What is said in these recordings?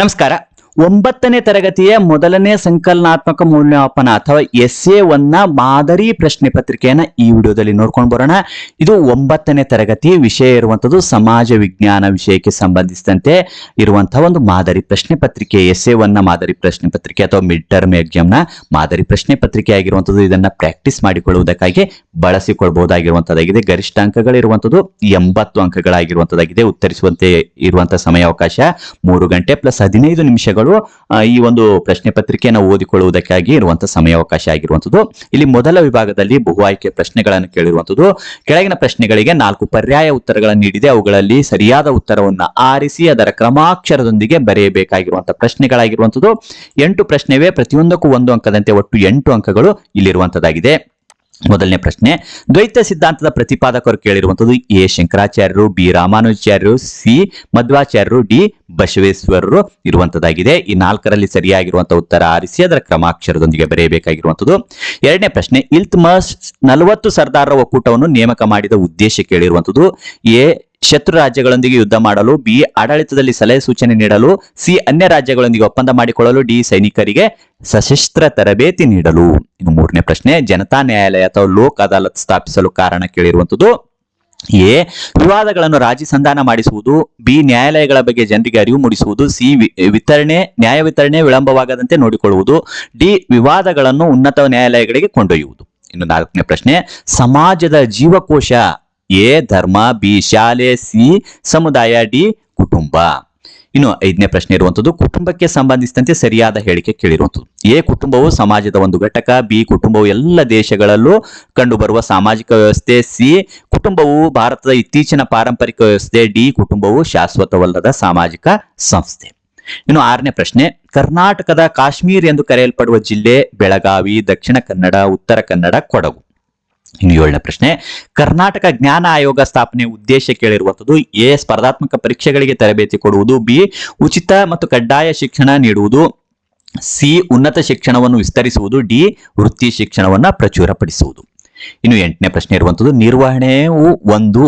ನಮಸ್ಕಾರ. ಒಂಬತ್ತನೇ ತರಗತಿಯ ಮೊದಲನೇ ಸಂಕಲನಾತ್ಮಕ ಮೌಲ್ಯಮಾಪನ ಅಥವಾ ಎಸ್ ಎ ಒನ್ನ ಮಾದರಿ ಪ್ರಶ್ನೆ ಪತ್ರಿಕೆಯನ್ನ ಈ ವಿಡಿಯೋದಲ್ಲಿ ನೋಡ್ಕೊಂಡು ಬರೋಣ. ಇದು ಒಂಬತ್ತನೇ ತರಗತಿ ವಿಷಯ ಇರುವಂತದ್ದು ಸಮಾಜ ವಿಜ್ಞಾನ ವಿಷಯಕ್ಕೆ ಸಂಬಂಧಿಸಿದಂತೆ ಇರುವಂತಹ ಒಂದು ಮಾದರಿ ಪ್ರಶ್ನೆ ಪತ್ರಿಕೆ. ಎಸ್ ಎ ಒನ್ನ ಮಾದರಿ ಪ್ರಶ್ನೆ ಪತ್ರಿಕೆ ಅಥವಾ ಮಿಡ್ ಟರ್ಮ್ ಎಕ್ಸಾಮ್ನ ಮಾದರಿ ಪ್ರಶ್ನೆ ಪತ್ರಿಕೆ ಆಗಿರುವಂತದ್ದು ಇದನ್ನ ಪ್ರಾಕ್ಟೀಸ್ ಮಾಡಿಕೊಳ್ಳುವುದಕ್ಕಾಗಿ ಬಳಸಿಕೊಳ್ಬಹುದಾಗಿರುವಂತದ್ದಾಗಿದೆ ಗರಿಷ್ಠ ಅಂಕಗಳಿರುವಂತದ್ದು ಎಂಬತ್ತು ಅಂಕಗಳಾಗಿರುವಂತದ್ದಾಗಿದೆ ಉತ್ತರಿಸುವಂತೆ ಇರುವಂತಹ ಸಮಯಾವಕಾಶ ಮೂರು ಗಂಟೆ ಪ್ಲಸ್ ಹದಿನೈದು ನಿಮಿಷಗಳು. ಆ, ಈ ಒಂದು ಪ್ರಶ್ನೆ ಪತ್ರಿಕೆಯನ್ನು ಓದಿಕೊಳ್ಳುವುದಕ್ಕಾಗಿ ಇರುವಂತಹ ಸಮಯಾವಕಾಶ ಆಗಿರುವಂತದ್ದು ಇಲ್ಲಿ ಮೊದಲ ವಿಭಾಗದಲ್ಲಿ ಬಹು ಆಯ್ಕೆ ಪ್ರಶ್ನೆಗಳನ್ನು ಕೇಳಿರುವಂತದ್ದು ಕೆಳಗಿನ ಪ್ರಶ್ನೆಗಳಿಗೆ ನಾಲ್ಕು ಪರ್ಯಾಯ ಉತ್ತರಗಳನ್ನು ನೀಡಿದೆ. ಅವುಗಳಲ್ಲಿ ಸರಿಯಾದ ಉತ್ತರವನ್ನು ಆರಿಸಿ ಅದರ ಕ್ರಮಾಕ್ಷರದೊಂದಿಗೆ ಬರೆಯಬೇಕಾಗಿರುವಂತಹ ಪ್ರಶ್ನೆಗಳಾಗಿರುವಂತದ್ದು ಎಂಟು ಪ್ರಶ್ನೆವೇ ಪ್ರತಿಯೊಂದಕ್ಕೂ ಒಂದು ಅಂಕದಂತೆ ಒಟ್ಟು ಎಂಟು ಅಂಕಗಳು ಇಲ್ಲಿರುವಂತದ್ದಾಗಿದೆ. ಮೊದಲನೇ ಪ್ರಶ್ನೆ, ದ್ವೈತ ಸಿದ್ಧಾಂತದ ಪ್ರತಿಪಾದಕರು ಕೇಳಿರುವಂಥದ್ದು ಎ. ಶಂಕರಾಚಾರ್ಯರು, ಬಿ. ರಾಮಾನುಜಾಚಾರ್ಯರು, ಸಿ. ಮಧ್ವಾಚಾರ್ಯರು, ಡಿ. ಬಸವೇಶ್ವರರು ಇರುವಂತದ್ದಾಗಿದೆ ಈ ನಾಲ್ಕರಲ್ಲಿ ಸರಿಯಾಗಿರುವಂತಹ ಉತ್ತರ ಆರಿಸಿ, ಅದರ ಕ್ರಮಾಕ್ಷರದೊಂದಿಗೆ ಬರೆಯಬೇಕಾಗಿರುವಂಥದ್ದು. ಎರಡನೇ ಪ್ರಶ್ನೆ ಇಲ್ತ್ಮಸ್ ನಲವತ್ತು ಸರ್ದಾರರ ಒಕ್ಕೂಟವನ್ನು ನೇಮಕ ಮಾಡಿದ ಉದ್ದೇಶ ಕೇಳಿರುವಂಥದ್ದು ಎ. ಶತ್ರು ರಾಜ್ಯಗಳೊಂದಿಗೆ ಯುದ್ಧ ಮಾಡಲು, ಬಿ ಆಡಳಿತದಲ್ಲಿ ಸಲಹೆ ಸೂಚನೆ ನೀಡಲು, ಸಿ ಅನ್ಯ ರಾಜ್ಯಗಳೊಂದಿಗೆ ಒಪ್ಪಂದ ಮಾಡಿಕೊಳ್ಳಲು, ಡಿ ಸೈನಿಕರಿಗೆ ಸಶಸ್ತ್ರ ತರಬೇತಿ ನೀಡಲು. ಇನ್ನು ಮೂರನೇ ಪ್ರಶ್ನೆ, ಜನತಾ ನ್ಯಾಯಾಲಯ ಅಥವಾ ಲೋಕ್ ಅದಾಲತ್ ಸ್ಥಾಪಿಸಲು ಕಾರಣ ಕೇಳಿರುವಂತದ್ದು, ಎ, ವಿವಾದಗಳನ್ನು ರಾಜಿ ಸಂಧಾನ ಮಾಡಿಸುವುದು, ಬಿ, ನ್ಯಾಯಾಲಯಗಳ ಬಗ್ಗೆ ಜನರಿಗೆ ಅರಿವು ಮೂಡಿಸುವುದು, ಸಿ ವಿತರಣೆ, ನ್ಯಾಯ ವಿತರಣೆ ವಿಳಂಬವಾಗದಂತೆ ನೋಡಿಕೊಳ್ಳುವುದು, ಡಿ, ವಿವಾದಗಳನ್ನು ಉನ್ನತ ನ್ಯಾಯಾಲಯಗಳಿಗೆ ಕೊಂಡೊಯ್ಯುವುದು. ಇನ್ನು ನಾಲ್ಕನೇ ಪ್ರಶ್ನೆ, ಸಮಾಜದ ಜೀವಕೋಶ ಎ ಧರ್ಮ, ಬಿ ಶಾಲೆ, ಸಿ ಸಮುದಾಯ, ಡಿ ಕುಟುಂಬ. ಇನ್ನು ಐದನೇ ಪ್ರಶ್ನೆ ಇರುವಂತದ್ದು, ಕುಟುಂಬಕ್ಕೆ ಸಂಬಂಧಿಸಿದಂತೆ ಸರಿಯಾದ ಹೇಳಿಕೆ ಕೇಳಿರುವಂತದ್ದು. ಎ ಕುಟುಂಬವು ಸಮಾಜದ ಒಂದು ಘಟಕ, ಬಿ ಕುಟುಂಬವು ಎಲ್ಲ ದೇಶಗಳಲ್ಲೂ ಕಂಡುಬರುವ ಸಾಮಾಜಿಕ ವ್ಯವಸ್ಥೆ, ಸಿ ಕುಟುಂಬವು ಭಾರತದ ಇತ್ತೀಚಿನ ಪಾರಂಪರಿಕ ವ್ಯವಸ್ಥೆ, ಡಿ ಕುಟುಂಬವು ಶಾಶ್ವತವಲ್ಲದ ಸಾಮಾಜಿಕ ಸಂಸ್ಥೆ. ಇನ್ನು ಆರನೇ ಪ್ರಶ್ನೆ, ಕರ್ನಾಟಕದ ಕಾಶ್ಮೀರ್ ಎಂದು ಕರೆಯಲ್ಪಡುವ ಜಿಲ್ಲೆ ಬೆಳಗಾವಿ, ದಕ್ಷಿಣ ಕನ್ನಡ, ಉತ್ತರ ಕನ್ನಡ, ಕೊಡಗು. ಇನ್ನು ಏಳನೇ ಪ್ರಶ್ನೆ, ಕರ್ನಾಟಕ ಜ್ಞಾನ ಆಯೋಗ ಸ್ಥಾಪನೆ ಉದ್ದೇಶ ಕೇಳಿರುವಂಥದ್ದು ಎ, ಸ್ಪರ್ಧಾತ್ಮಕ ಪರೀಕ್ಷೆಗಳಿಗೆ ತರಬೇತಿ ಕೊಡುವುದು, ಬಿ, ಉಚಿತ ಮತ್ತು ಕಡ್ಡಾಯ ಶಿಕ್ಷಣ ನೀಡುವುದು, ಸಿ, ಉನ್ನತ ಶಿಕ್ಷಣವನ್ನು ವಿಸ್ತರಿಸುವುದು, ಡಿ, ವೃತ್ತಿ ಶಿಕ್ಷಣವನ್ನ ಪ್ರಚುರಪಡಿಸುವುದು. ಇನ್ನು ಎಂಟನೇ ಪ್ರಶ್ನೆ ಇರುವಂಥದ್ದು ನಿರ್ವಹಣೆಯು ಒಂದು,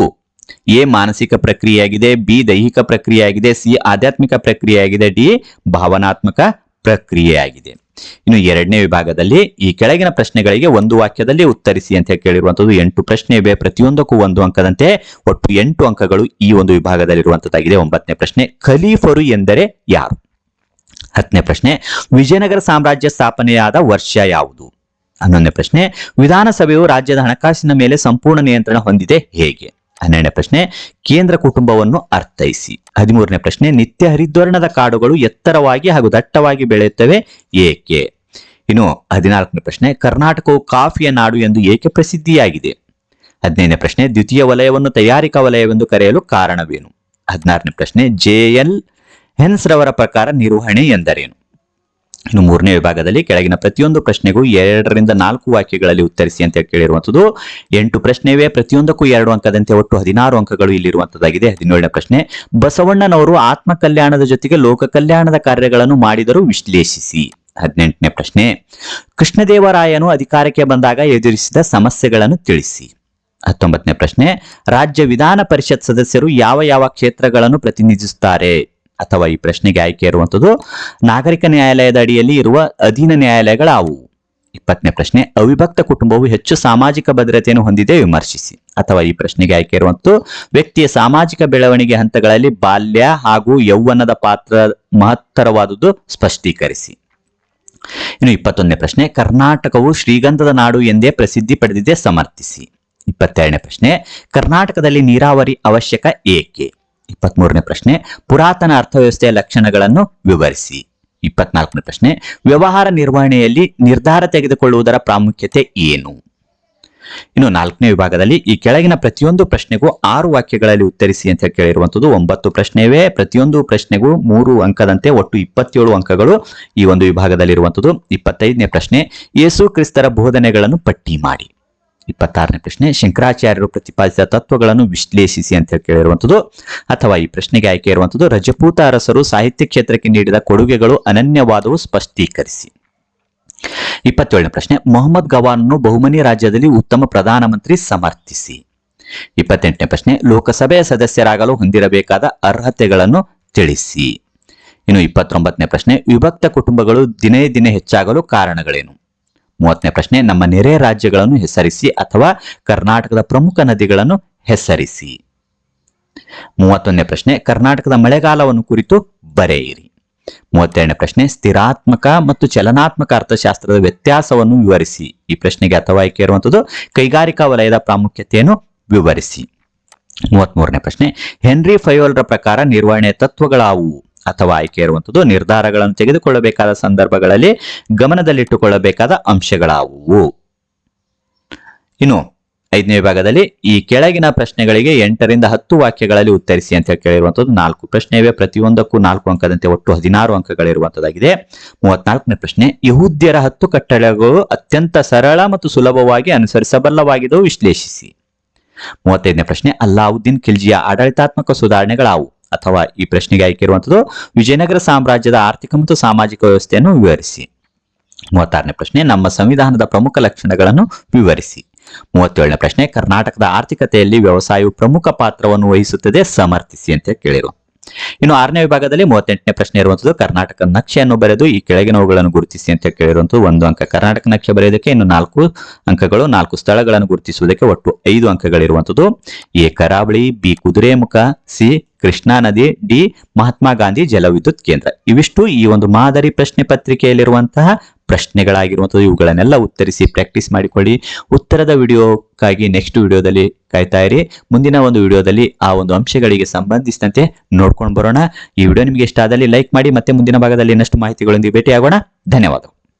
ಎ, ಮಾನಸಿಕ ಪ್ರಕ್ರಿಯೆಯಾಗಿದೆ, ಬಿ, ದೈಹಿಕ ಪ್ರಕ್ರಿಯೆಯಾಗಿದೆ, ಸಿ, ಆಧ್ಯಾತ್ಮಿಕ ಪ್ರಕ್ರಿಯೆಯಾಗಿದೆ, ಡಿ, ಭಾವನಾತ್ಮಕ ಪ್ರಕ್ರಿಯೆಯಾಗಿದೆ. ಇನ್ನು ಎರಡನೇ ವಿಭಾಗದಲ್ಲಿ ಈ ಕೆಳಗಿನ ಪ್ರಶ್ನೆಗಳಿಗೆ ಒಂದು ವಾಕ್ಯದಲ್ಲಿ ಉತ್ತರಿಸಿ ಅಂತ ಕೇಳಿರುವಂತದ್ದು ಎಂಟು ಪ್ರಶ್ನೆ ಇವೆ. ಪ್ರತಿಯೊಂದಕ್ಕೂ ಒಂದು ಅಂಕದಂತೆ ಒಟ್ಟು ಎಂಟು ಅಂಕಗಳು ಈ ಒಂದು ವಿಭಾಗದಲ್ಲಿರುವಂತದ್ದಾಗಿದೆ. ಒಂಬತ್ತನೇ ಪ್ರಶ್ನೆ, ಖಲೀಫರು ಎಂದರೆ ಯಾರು? ಹತ್ತನೇ ಪ್ರಶ್ನೆ, ವಿಜಯನಗರ ಸಾಮ್ರಾಜ್ಯ ಸ್ಥಾಪನೆಯಾದ ವರ್ಷ ಯಾವುದು? ಹನ್ನೊಂದನೇ ಪ್ರಶ್ನೆ, ವಿಧಾನಸಭೆಯು ರಾಜ್ಯದ ಹಣಕಾಸಿನ ಮೇಲೆ ಸಂಪೂರ್ಣ ನಿಯಂತ್ರಣ ಹೊಂದಿದೆ ಹೇಗೆ? ಹನ್ನೆರಡನೇ ಪ್ರಶ್ನೆ, ಕೇಂದ್ರ ಕುಟುಂಬವನ್ನು ಅರ್ಥೈಸಿ. ಹದಿಮೂರನೇ ಪ್ರಶ್ನೆ, ನಿತ್ಯ ಹರಿದ್ವರ್ಣದ ಕಾಡುಗಳು ಎತ್ತರವಾಗಿ ಹಾಗೂ ದಟ್ಟವಾಗಿ ಬೆಳೆಯುತ್ತವೆ, ಏಕೆ? ಇನ್ನು ಹದಿನಾಲ್ಕನೇ ಪ್ರಶ್ನೆ, ಕರ್ನಾಟಕವು ಕಾಫಿಯ ನಾಡು ಎಂದು ಏಕೆ ಪ್ರಸಿದ್ಧಿಯಾಗಿದೆ? ಹದಿನೈದನೇ ಪ್ರಶ್ನೆ, ದ್ವಿತೀಯ ವಲಯವನ್ನು ತಯಾರಿಕಾ ವಲಯವೆಂದು ಕರೆಯಲು ಕಾರಣವೇನು? ಹದಿನಾರನೇ ಪ್ರಶ್ನೆ, ಜೆ ಎಲ್ ಹೆನ್ಸ್ ರವರ ಪ್ರಕಾರ ನಿರ್ವಹಣೆ ಎಂದರೇನು? ಇನ್ನು ಮೂರನೇ ವಿಭಾಗದಲ್ಲಿ ಕೆಳಗಿನ ಪ್ರತಿಯೊಂದು ಪ್ರಶ್ನೆಗೂ ಎರಡರಿಂದ ನಾಲ್ಕು ವಾಕ್ಯಗಳಲ್ಲಿ ಉತ್ತರಿಸಿ ಅಂತ ಕೇಳಿರುವಂಥದ್ದು. ಎಂಟು ಪ್ರಶ್ನೆವೇ ಪ್ರತಿಯೊಂದಕ್ಕೂ ಎರಡು ಅಂಕದಂತೆ ಒಟ್ಟು ಹದಿನಾರು ಅಂಕಗಳು ಇಲ್ಲಿರುವಂತದ್ದಾಗಿದೆ ಹದಿನೇಳನೇ ಪ್ರಶ್ನೆ, ಬಸವಣ್ಣನವರು ಆತ್ಮ ಕಲ್ಯಾಣದ ಜೊತೆಗೆ ಲೋಕ ಕಲ್ಯಾಣದ ಕಾರ್ಯಗಳನ್ನು ಮಾಡಿದರೂ ವಿಶ್ಲೇಷಿಸಿ. ಹದಿನೆಂಟನೇ ಪ್ರಶ್ನೆ, ಕೃಷ್ಣದೇವರಾಯನು ಅಧಿಕಾರಕ್ಕೆ ಬಂದಾಗ ಎದುರಿಸಿದ ಸಮಸ್ಯೆಗಳನ್ನು ತಿಳಿಸಿ. ಹತ್ತೊಂಬತ್ತನೇ ಪ್ರಶ್ನೆ, ರಾಜ್ಯ ವಿಧಾನ ಪರಿಷತ್ ಸದಸ್ಯರು ಯಾವ ಯಾವ ಕ್ಷೇತ್ರಗಳನ್ನು ಪ್ರತಿನಿಧಿಸುತ್ತಾರೆ? ಅಥವಾ ಈ ಪ್ರಶ್ನೆಗೆ ಆಯ್ಕೆ ಇರುವಂತದ್ದು, ನಾಗರಿಕ ನ್ಯಾಯಾಲಯದ ಅಡಿಯಲ್ಲಿ ಇರುವ ಅಧೀನ ನ್ಯಾಯಾಲಯಗಳಾವು? ಇಪ್ಪತ್ತನೇ ಪ್ರಶ್ನೆ, ಅವಿಭಕ್ತ ಕುಟುಂಬವು ಹೆಚ್ಚು ಸಾಮಾಜಿಕ ಭದ್ರತೆಯನ್ನು ಹೊಂದಿದೆ ವಿಮರ್ಶಿಸಿ. ಅಥವಾ ಈ ಪ್ರಶ್ನೆಗೆ ಆಯ್ಕೆ ಇರುವಂತೂ ವ್ಯಕ್ತಿಯ ಸಾಮಾಜಿಕ ಬೆಳವಣಿಗೆ ಹಂತಗಳಲ್ಲಿ ಬಾಲ್ಯ ಹಾಗೂ ಯೌವನದ ಪಾತ್ರ ಮಹತ್ತರವಾದುದು ಸ್ಪಷ್ಟೀಕರಿಸಿ. ಇನ್ನು ಇಪ್ಪತ್ತೊಂದನೇ ಪ್ರಶ್ನೆ, ಕರ್ನಾಟಕವು ಶ್ರೀಗಂಧದ ನಾಡು ಎಂದೇ ಪ್ರಸಿದ್ಧಿ ಪಡೆದಿದೆ ಸಮರ್ಥಿಸಿ. ಇಪ್ಪತ್ತೆರಡನೇ ಪ್ರಶ್ನೆ, ಕರ್ನಾಟಕದಲ್ಲಿ ನೀರಾವರಿ ಅವಶ್ಯಕ ಏಕೆ? ಇಪ್ಪತ್ಮೂರನೇ ಪ್ರಶ್ನೆ, ಪುರಾತನ ಅರ್ಥವ್ಯವಸ್ಥೆಯ ಲಕ್ಷಣಗಳನ್ನು ವಿವರಿಸಿ. ಇಪ್ಪತ್ನಾಲ್ಕನೇ ಪ್ರಶ್ನೆ, ವ್ಯವಹಾರ ನಿರ್ವಹಣೆಯಲ್ಲಿ ನಿರ್ಧಾರ ತೆಗೆದುಕೊಳ್ಳುವುದರ ಪ್ರಾಮುಖ್ಯತೆ ಏನು? ಇನ್ನು ನಾಲ್ಕನೇ ವಿಭಾಗದಲ್ಲಿ ಈ ಕೆಳಗಿನ ಪ್ರತಿಯೊಂದು ಪ್ರಶ್ನೆಗೂ ಆರು ವಾಕ್ಯಗಳಲ್ಲಿ ಉತ್ತರಿಸಿ ಅಂತ ಕೇಳಿರುವಂತದ್ದು ಒಂಬತ್ತು ಪ್ರಶ್ನೆವೇ, ಪ್ರತಿಯೊಂದು ಪ್ರಶ್ನೆಗೂ ಮೂರು ಅಂಕದಂತೆ ಒಟ್ಟು ಇಪ್ಪತ್ತೇಳು ಅಂಕಗಳು ಈ ಒಂದು ವಿಭಾಗದಲ್ಲಿರುವಂತದ್ದು ಇಪ್ಪತ್ತೈದನೇ ಪ್ರಶ್ನೆ, ಯೇಸು ಕ್ರಿಸ್ತರ ಬೋಧನೆಗಳನ್ನು ಪಟ್ಟಿ ಮಾಡಿ. ಇಪ್ಪತ್ತಾರನೇ ಪ್ರಶ್ನೆ, ಶಂಕರಾಚಾರ್ಯರು ಪ್ರತಿಪಾದಿಸಿದ ತತ್ವಗಳನ್ನು ವಿಶ್ಲೇಷಿಸಿ ಅಂತ ಹೇಳಿ ಕೇಳಿರುವಂತದ್ದು, ಅಥವಾ ಈ ಪ್ರಶ್ನೆಗೆ ಆಯ್ಕೆ ಇರುವಂಥದ್ದು ರಜಪೂತ ಅರಸರು ಸಾಹಿತ್ಯ ಕ್ಷೇತ್ರಕ್ಕೆ ನೀಡಿದ ಕೊಡುಗೆಗಳು ಅನನ್ಯವಾದವು ಸ್ಪಷ್ಟೀಕರಿಸಿ. ಇಪ್ಪತ್ತೇಳನೇ ಪ್ರಶ್ನೆ, ಮೊಹಮ್ಮದ್ ಗವಾನನ್ನು ಬಹುಮನಿ ರಾಜ್ಯದಲ್ಲಿ ಉತ್ತಮ ಪ್ರಧಾನಮಂತ್ರಿ ಸಮರ್ಥಿಸಿ. ಇಪ್ಪತ್ತೆಂಟನೇ ಪ್ರಶ್ನೆ, ಲೋಕಸಭೆಯ ಸದಸ್ಯರಾಗಲು ಹೊಂದಿರಬೇಕಾದ ಅರ್ಹತೆಗಳನ್ನು ತಿಳಿಸಿ. ಇನ್ನು ಇಪ್ಪತ್ತೊಂಬತ್ತನೇ ಪ್ರಶ್ನೆ, ವಿಭಕ್ತ ಕುಟುಂಬಗಳು ದಿನೇ ದಿನೇ ಹೆಚ್ಚಾಗಲು ಕಾರಣಗಳೇನು? ಮೂವತ್ತನೇ ಪ್ರಶ್ನೆ, ನಮ್ಮ ನೆರೆ ರಾಜ್ಯಗಳನ್ನು ಹೆಸರಿಸಿ ಅಥವಾ ಕರ್ನಾಟಕದ ಪ್ರಮುಖ ನದಿಗಳನ್ನು ಹೆಸರಿಸಿ. ಮೂವತ್ತೊಂದನೇ ಪ್ರಶ್ನೆ, ಕರ್ನಾಟಕದ ಮಳೆಗಾಲವನ್ನು ಕುರಿತು ಬರೆಯಿರಿ. ಮೂವತ್ತೆರಡನೇ ಪ್ರಶ್ನೆ, ಸ್ಥಿರಾತ್ಮಕ ಮತ್ತು ಚಲನಾತ್ಮಕ ಅರ್ಥಶಾಸ್ತ್ರದ ವ್ಯತ್ಯಾಸವನ್ನು ವಿವರಿಸಿ. ಈ ಪ್ರಶ್ನೆಗೆ ಅಥವಾ ಆಯ್ಕೆ ಇರುವಂತದ್ದು, ಕೈಗಾರಿಕಾ ವಲಯದ ಪ್ರಾಮುಖ್ಯತೆಯನ್ನು ವಿವರಿಸಿ. ಮೂವತ್ಮೂರನೇ ಪ್ರಶ್ನೆ, ಹೆನ್ರಿ ಫಯೋಲ್ರ ಪ್ರಕಾರ ನಿರ್ವಹಣೆ ತತ್ವಗಳಾವುವು? ಅಥವಾ ಆಯ್ಕೆ ಇರುವಂಥದ್ದು ನಿರ್ಧಾರಗಳನ್ನು ತೆಗೆದುಕೊಳ್ಳಬೇಕಾದ ಸಂದರ್ಭಗಳಲ್ಲಿ ಗಮನದಲ್ಲಿಟ್ಟುಕೊಳ್ಳಬೇಕಾದ ಅಂಶಗಳಾವುವು. ಇನ್ನು ಐದನೇ ವಿಭಾಗದಲ್ಲಿ ಈ ಕೆಳಗಿನ ಪ್ರಶ್ನೆಗಳಿಗೆ ಎಂಟರಿಂದ ಹತ್ತು ವಾಕ್ಯಗಳಲ್ಲಿ ಉತ್ತರಿಸಿ ಅಂತ ಕೇಳಿರುವಂಥದ್ದು ನಾಲ್ಕು ಪ್ರಶ್ನೆ ಇವೆ ಪ್ರತಿಯೊಂದಕ್ಕೂ ನಾಲ್ಕು ಅಂಕದಂತೆ ಒಟ್ಟು ಹದಿನಾರು ಅಂಕಗಳಿರುವಂಥದ್ದಾಗಿದೆ ಮೂವತ್ನಾಲ್ಕನೇ ಪ್ರಶ್ನೆ, ಯಹೂದ್ಯರ ಹತ್ತು ಕಟ್ಟಳೆಗಳು ಅತ್ಯಂತ ಸರಳ ಮತ್ತು ಸುಲಭವಾಗಿ ಅನುಸರಿಸಬಲ್ಲವಾಗಿದ್ದವು, ವಿಶ್ಲೇಷಿಸಿ. ಮೂವತ್ತೈದನೇ ಪ್ರಶ್ನೆ, ಅಲ್ಲಾವುದ್ದೀನ್ ಖಿಲ್ಜಿಯ ಆಡಳಿತಾತ್ಮಕ ಸುಧಾರಣೆಗಳಾವು. ಅಥವಾ ಈ ಪ್ರಶ್ನೆಗೆ ಆಯ್ಕೆ ಇರುವಂತದ್ದು ವಿಜಯನಗರ ಸಾಮ್ರಾಜ್ಯದ ಆರ್ಥಿಕ ಮತ್ತು ಸಾಮಾಜಿಕ ವ್ಯವಸ್ಥೆಯನ್ನು ವಿವರಿಸಿ. ಮೂವತ್ತಾರನೇ ಪ್ರಶ್ನೆ, ನಮ್ಮ ಸಂವಿಧಾನದ ಪ್ರಮುಖ ಲಕ್ಷಣಗಳನ್ನು ವಿವರಿಸಿ. ಮೂವತ್ತೇಳನೇ ಪ್ರಶ್ನೆ, ಕರ್ನಾಟಕದ ಆರ್ಥಿಕತೆಯಲ್ಲಿ ವ್ಯವಸಾಯವು ಪ್ರಮುಖ ಪಾತ್ರವನ್ನು ವಹಿಸುತ್ತದೆ, ಸಮರ್ಥಿಸಿ ಅಂತ ಕೇಳಿರುವ. ಇನ್ನು ಆರನೇ ವಿಭಾಗದಲ್ಲಿ ಮೂವತ್ತೆಂಟನೇ ಪ್ರಶ್ನೆ ಇರುವಂತದ್ದು ಕರ್ನಾಟಕ ನಕ್ಷೆಯನ್ನು ಬರೆದು ಈ ಕೆಳಗಿನವುಗಳನ್ನು ಗುರುತಿಸಿ ಅಂತ ಕೇಳಿರುವಂತದ್ದು ಒಂದು ಅಂಕ. ಕರ್ನಾಟಕ ನಕ್ಷೆ ಬರೆಯೋದಕ್ಕೆ ಇನ್ನು ನಾಲ್ಕು ಅಂಕಗಳು, ನಾಲ್ಕು ಸ್ಥಳಗಳನ್ನು ಗುರುತಿಸುವುದಕ್ಕೆ ಒಟ್ಟು ಐದು ಅಂಕಗಳಿರುವಂತದ್ದು. A. Karavali, B. Kudremukh, C. Krishna ನದಿ, ಡಿ. ಮಹಾತ್ಮ ಗಾಂಧಿ ಜಲವಿದ್ಯುತ್ ಕೇಂದ್ರ. ಇವಿಷ್ಟು ಈ ಒಂದು ಮಾದರಿ ಪ್ರಶ್ನೆ ಪತ್ರಿಕೆಯಲ್ಲಿರುವಂತಹ ಪ್ರಶ್ನೆಗಳಾಗಿರುವಂಥದ್ದು, ಇವುಗಳನ್ನೆಲ್ಲ ಉತ್ತರಿಸಿ ಪ್ರಾಕ್ಟೀಸ್ ಮಾಡಿಕೊಳ್ಳಿ. ಉತ್ತರದ ವಿಡಿಯೋಕ್ಕಾಗಿ ನೆಕ್ಸ್ಟ್ ವಿಡಿಯೋದಲ್ಲಿ ಕಾಯ್ತಾ ಇರಿ. ಮುಂದಿನ ಒಂದು ವಿಡಿಯೋದಲ್ಲಿ ಆ ಒಂದು ಅಂಶಗಳಿಗೆ ಸಂಬಂಧಿಸಿದಂತೆ ನೋಡ್ಕೊಂಡು ಬರೋಣ. ಈ ವಿಡಿಯೋ ನಿಮಗೆ ಇಷ್ಟ ಆದಲ್ಲಿ ಲೈಕ್ ಮಾಡಿ, ಮತ್ತೆ ಮುಂದಿನ ಭಾಗದಲ್ಲಿ ಇನ್ನಷ್ಟು ಮಾಹಿತಿಗಳೊಂದಿಗೆ ಭೇಟಿಯಾಗೋಣ. ಧನ್ಯವಾದಗಳು.